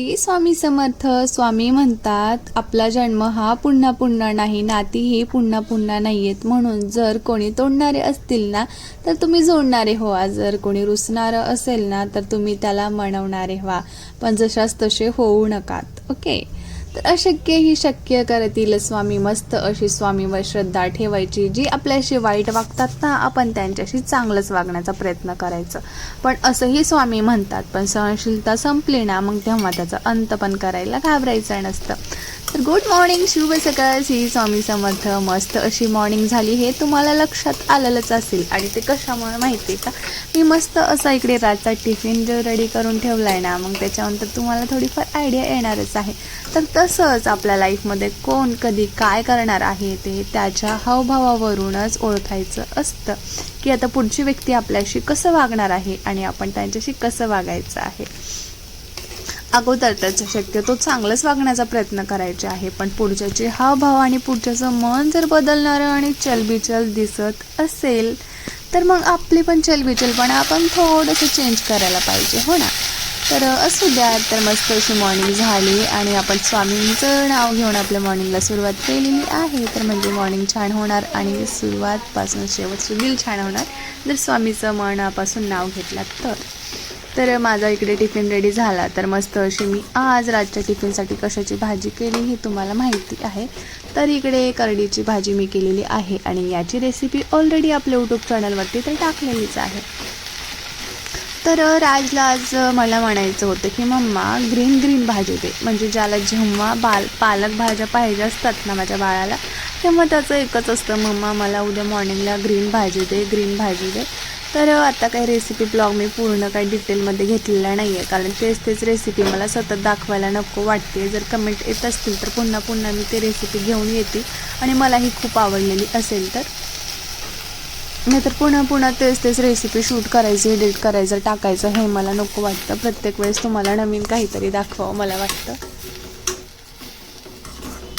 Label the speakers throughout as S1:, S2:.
S1: श्री स्वामी समर्थ स्वामी म्हणतात आपला जन्म हा पुन्हा पुन्हा नाही नाती ही पुन्हा पुन्हा नाही आहेत म्हणून जर कोणी तोडणारे असतील ना तर तुम्ही जोडणारे व्हा. जर कोणी रुसणारं असेल ना तर तुम्ही त्याला मनवणारे व्हा. पण जशास तसे होऊ नकात. ओके. तर अशक्य ही शक्य करतील स्वामी मस्त अशी स्वामीवर श्रद्धा ठेवायची जी आपल्याशी वाईट वागतात ना आपण त्यांच्याशी चांगलंच वागण्याचा प्रयत्न करायचं. पण असंही स्वामी म्हणतात पण सहनशीलता संपली ना मग तेव्हा त्याचा अंत पण करायला घाबरायचं नसतं. तर गुड मॉर्निंग शुभ सकाळ. श्री स्वामी समर्थ मस्त अशी मॉर्निंग झाली हे तुम्हाला लक्षात आलेलंच असेल. आणि ते कशामुळे माहिती आहे का? मी मस्त असा इकडे रातचा टिफिन जो रेडी करून ठेवला आहे ना मग त्याच्यानंतर तुम्हाला थोडीफार आयडिया येणारच आहे. तर तसंच आपल्या लाईफमध्ये कोण कधी काय करणार आहे ते त्याच्या हावभावावरूनच ओळखायचं असतं. की आता पुढची व्यक्ती आपल्याशी कसं वागणार आहे आणि आपण त्यांच्याशी कसं वागायचं आहे? अगोदर त्याचं शक्यतो चांगलंच वागण्याचा प्रयत्न करायचे आहे पण पुढच्याचे हावभाव आणि पुढच्याचं मन जर बदलणारं आणि चलबिचल दिसत असेल तर मग आपली पण चलबिचलपणा आपण थोडंसं चेंज करायला पाहिजे हो ना? तर असू द्या तर मस्त अशी मॉर्निंग झाली आणि आपण स्वामींचं नाव घेऊन आपल्या मॉर्निंगला सुरुवात केलेली आहे. तर म्हणजे मॉर्निंग छान होणार आणि सुरुवातपासून शेवट सुधील छान होणार. जर स्वामीचं मनापासून नाव घेतलं तर. तर माझा इकडे टिफिन रेडी झाला. तर मस्त अशी मी आज रातच्या टिफिनसाठी कशाची भाजी केली ही तुम्हाला माहिती आहे. तर इकडे करडीची भाजी मी केलेली आहे आणि याची रेसिपी ऑलरेडी आपल्या यूट्यूब चॅनलवरती तर टाकलेलीच आहे. तर राजला आज मला म्हणायचं होतं की मम्मा ग्रीन ग्रीन भाजी दे. म्हणजे ज्याला जेव्हा बाल पालक भाज्या पाहिजे असतात ना माझ्या बाळाला तेव्हा त्याचं एकच असतं मम्मा मला उद्या मॉर्निंगला ग्रीन भाजी दे ग्रीन भाजी दे. तर आता काही रेसिपी ब्लॉग मी पूर्ण काही डिटेलमध्ये घेतलेला नाही आहे कारण तेच तेच रेसिपी मला सतत दाखवायला नको वाटते जर कमेंट येत असतील तर पुन्हा पुन्हा मी ते रेसिपी घेऊन येते. आणि मलाही खूप आवडलेली असेल तर. नाहीतर पुन्हा पुन्हा तेच तेच रेसिपी शूट करायची एडिट करायचं टाकायचं हे मला नको वाटतं. प्रत्येक वेळेस तुम्हाला नवीन काहीतरी दाखवावं मला वाटतं.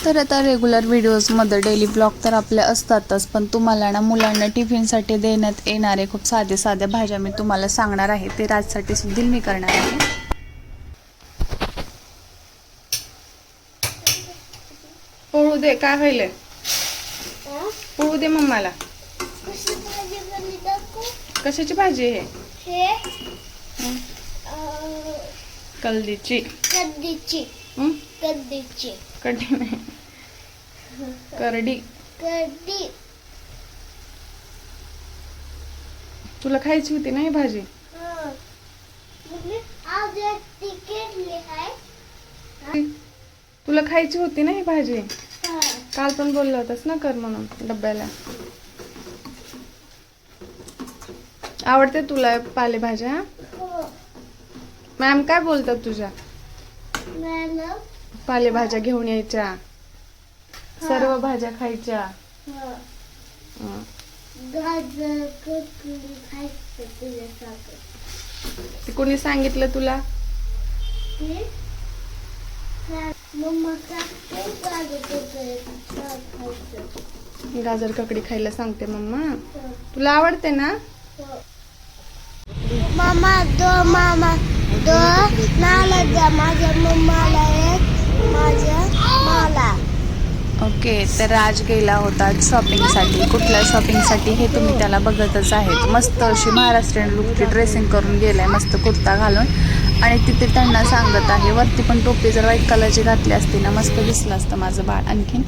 S1: तर आता रेग्युलर व्हिडिओजमध्ये डेली ब्लॉग तर आपले असतातच पण तुम्हाला ना मुलांना टिफिनसाठी देण्यात येणारे खूप साधे साध्या भाज्या मी तुम्हाला सांगणार आहे. ते राजसाठी सुद्धा मी करणार आहे.
S2: पोळू दे काय व्हायलंय? पोळू दे मम्माला? कशाची भाजी आहे?
S3: हे?
S2: हं? कलदीची.
S3: कद्दीची
S2: हं?
S3: कद्दीची
S2: कढी नाही करडी.
S3: कद्दी
S2: तुला खायची होती ना ही भाजी? तुला खायची होती ना ही भाजी?
S3: हं.
S2: काल पण बोलला होतास ना कर म्हणून डब्याला. आवडते तुला पालेभाज्या
S3: हो.
S2: मॅम काय बोलतात तुझ्या? पालेभाज्या घेऊन यायच्या. सर्व भाज्या खायच्या
S3: हं.
S2: हं.
S3: गाजर ककडी खायचं तुझ्यासारखं
S2: ते कोणी सांगितलं तुला
S3: हे? मम्मा गाजर ककडी खायचं
S2: गाजर ककडी खायला सांगते मम्मा
S3: हं.
S2: तुला आवडते ना
S3: मामा दो मामा दो नाला द्या माझ्या मम्माला एक माझ्या
S1: ओके तर राज गेला होता शॉपिंगसाठी कुठल्या शॉपिंगसाठी हे तुम्ही त्याला बघतच आहेत. मस्त अशी महाराष्ट्रीयन लुकची ड्रेसिंग करून गेलाय मस्त कुर्ता घालून. आणि तिथे त्यांना सांगत आहे वरती पण टोपी जर व्हाईट कलरची घातली असती ना मस्त दिसलं असतं माझं बाळ आणखीन.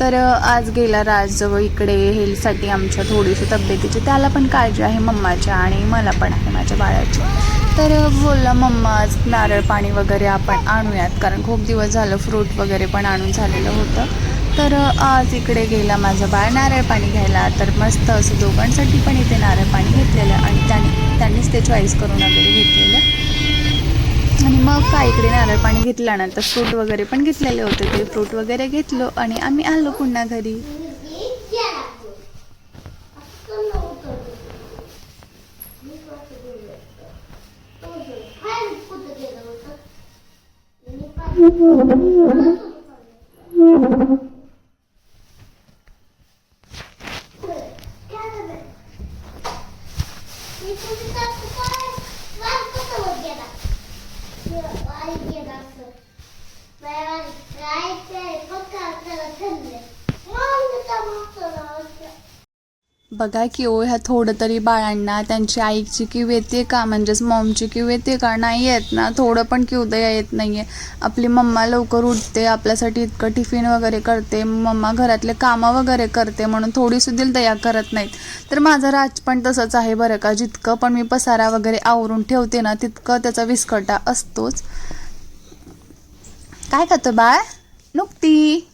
S1: तर आज गेला राजजवळ इकडे हेल्थसाठी आमच्या थोडीशी तब्येतीची. त्याला पण काळजी आहे मम्माच्या आणि मला पण आहे माझ्या बाळाची. तर बोलला मम्मा आज नारळ पाणी वगैरे आपण आणूयात. कारण खूप दिवस झालं फ्रूट वगैरे पण आणून झालेलं होतं. तर आज इकडे गेला माझं बाळ नारळ पाणी घ्यायला. तर मस्त असं दोघांसाठी पण इथे नारळ पाणी घेतलेलं आणि त्यांनी त्यांनीच ते चॉईस करून वगैरे घेतलेलं. आणि मग काय इकडे नारळ पाणी घेतल्यानंतर फ्रूट वगैरे पण घेतलेले होते. ते फ्रूट वगैरे घेतलो आणि आम्ही आलो पुन्हा घरी.
S3: Right there.
S1: बघा की ओ ह्या थोडं तरी बाळांना त्यांची आईची किव येते का? म्हणजेच मॉमची किव येते का? नाही येत ना. थोडं पण किवदया येत नाही आहे आपली मम्मा लवकर उठते आपल्यासाठी इतकं टिफिन वगैरे करते मम्मा घरातले कामं वगैरे करते म्हणून थोडीसुद्धा दया करत नाहीत. तर माझं राज पण तसंच आहे बरं का. जितकं पण मी पसारा वगैरे आवरून ठेवते ना तितकं त्याचा विस्कटा असतोच. काय खातो बाळ? नुकती.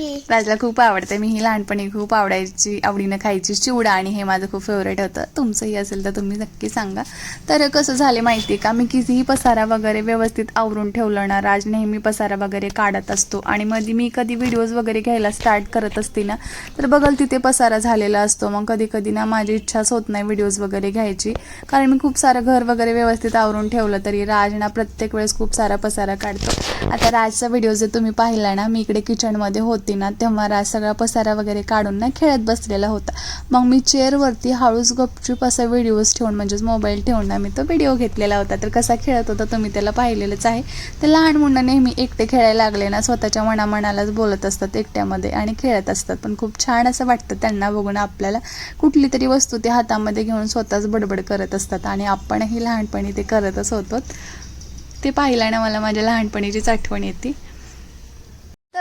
S1: राजला खूप आवडते. मी ही लहानपणी खूप आवडायची आवडीनं खायची चिवडा आणि हे माझं खूप फेवरेट होतं. तुमचंही असेल तर तुम्ही नक्की सांगा. तर कसं झाले माहिती आहे का? मी कितीही पसारा वगैरे व्यवस्थित आवरून ठेवलं ना राज नेहमी पसारा वगैरे काढत असतो. आणि मध्ये मी कधी व्हिडिओज वगैरे घ्यायला स्टार्ट करत असते ना तर बघल तिथे पसारा झालेला असतो. मग कधी कधी ना माझी इच्छाच होत नाही व्हिडिओज वगैरे घ्यायची. कारण मी खूप सारं घर वगैरे व्यवस्थित आवरून ठेवलं तरी राज ना प्रत्येक वेळेस खूप सारा पसारा काढतो. आता राजचा व्हिडिओ जर तुम्ही पाहिला ना मी इकडे किचनमध्ये होतो ना तेव्हा राज सगळा पसारा वगैरे काढून ना खेळत बसलेला होता. मग मी चेअरवरती हळूच गपचूप असा व्हिडिओज ठेवून म्हणजेच मोबाईल ठेवून ना मी तो व्हिडिओ घेतलेला होता. तर कसा खेळत होता तुम्ही त्याला पाहिलेलंच आहे. तर लहान मुलं नेहमी एकटे खेळायला लागले ना स्वतःच्या मनामनालाच बोलत असतात एकट्यामध्ये आणि खेळत असतात. पण खूप छान असं वाटतं त्यांना बघून आपल्याला कुठली तरी वस्तू ते हातामध्ये घेऊन स्वतःच बडबड करत असतात. आणि आपणही लहानपणी ते करतच होतो. ते पाहिल्यानं मला माझ्या लहानपणीचीच आठवण येते.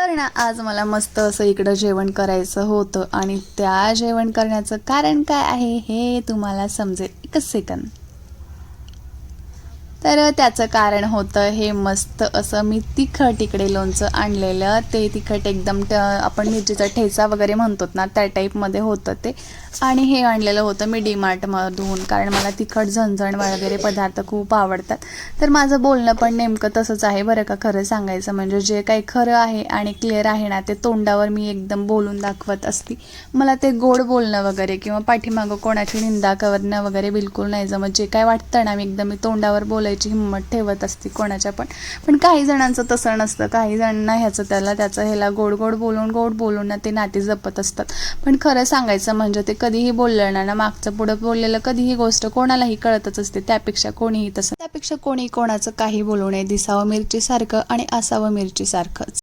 S1: तर ना आज मला मस्त असं इकडं जेवण करायचं होतं आणि त्या जेवण करण्याचं कारण काय आहे हे तुम्हाला समजेल. एकच सेकंद तर त्याचं कारण होतं हे मस्त असं मी तिखट इकडे लोणचं आणलेलं. ते तिखट एकदम ट आपण मिरचीचा ठेचा वगैरे म्हणतो ना त्या टाईपमध्ये होतं ते. आणि हे आणलेलं होतं मी डीमार्टमधून कारण मला तिखट झणझण वगैरे पदार्थ खूप आवडतात. तर माझं बोलणं पण नेमकं तसंच आहे बरं का खरं सांगायचं म्हणजे जे काही खरं आहे आणि क्लिअर आहे ना ते तोंडावर मी एकदम बोलून दाखवत असते. मला ते गोड बोलणं वगैरे किंवा पाठीमागं कोणाची निंदा करणं वगैरे बिलकुल नाही जमत. जे काय वाटतं ना मी एकदम मी तोंडावर बोलायची हिंमत ठेवत असते कोणाच्या पण. पण काही जणांचं तसं नसतं. काही जणांना ह्याचं त्याला त्याचं ह्याला गोड गोड बोलून गोड बोलून ना ते नाती जपत असतात. पण खरं सांगायचं म्हणजे ते कधीही बोललं ना ना मागचं पुढं बोललेलं कधीही गोष्ट कोणालाही कळतच असते. त्यापेक्षा कोणीही तसं त्यापेक्षा कोणी कोणाचं काही बोलू नये. दिसावं मिरचीसारखं आणि असावं मिरचीसारखंच.